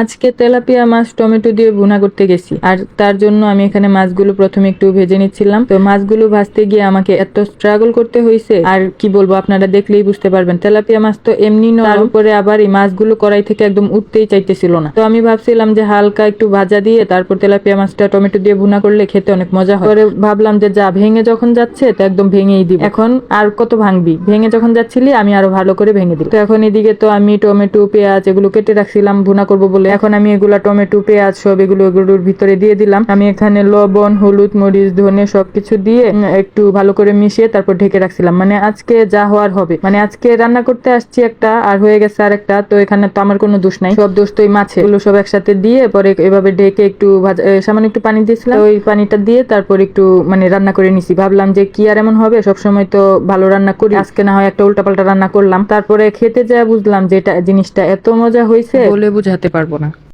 আজকে তেলাপিয়া মাছ টমেটো দিয়ে ভুনা করতে গেছি। আর তার জন্য আমি এখানে মাছগুলো প্রথমে একটু ভেজে নিচ্ছিলাম। তো মাছগুলো ভাজতে গিয়ে আমাকে এত স্ট্রাগল করতে হয়েছে আর কি বলব, আপনারা দেখলেই বুঝতে পারবেন। তেলাপিয়া মাছ তো এমনি নয় উপরে আবার এই মাছগুলো কড়াই থেকে একদম উঠতেই চাইতেছিল না। তো আমি ভাবছিলাম যে হালকা একটু ভাজা দিয়ে তারপর তেলাপিয়া মাছটা টমেটো দিয়ে ভুনা করলে খেতে অনেক মজা হয়। ভাবলাম যে যা, ভেঙে যখন যাচ্ছে তো একদম ভেঙেই দিব। এখন আর কত ভাঙবি? ভেঙে যখন যাচ্ছিলি আমি আরও ভালো করে ভেঙে দিই তো এখন এদিকে তো আমি টমেটো, পেঁয়াজ এগুলো কেটে রাখছিলাম, ভুনা করব বলে এখন আমি এগুলা টমেটো, পেঁয়াজ সব এগুলো এগুলোর ভিতরে দিয়ে দিলাম। আমি এখানে লবণ, হলুদ, মরিচ, ধনে সবকিছু দিয়ে একটু ভালো করে মিশিয়ে তারপর ঢেকে রাখছিলাম। মানে আজকে যা হওয়ার হবে। মানে আজকে রান্না করতে আসছি একটা আর হয়ে গেছে আর একটা তো এখানে তো আমার কোনো দোষ নাই। সব দোষ তো এই মাছে এগুলো সব একসাথে দিয়ে পরে এভাবে ঢেকে একটু সামান্য একটু পানি দিয়েছিলাম। ওই পানিটা দিয়ে তারপর একটু মানে রান্না করে নিছি। ভাবলাম যে কি আর এমন হবে? সবসময় তো ভালো রান্না করি। আজকে না হয় একটা উল্টাপাল্টা রান্না করলাম। তারপরে খেতে যা বুঝলাম যে এটা জিনিসটা এত মজা হয়েছে বলে বুঝাতে পারব। না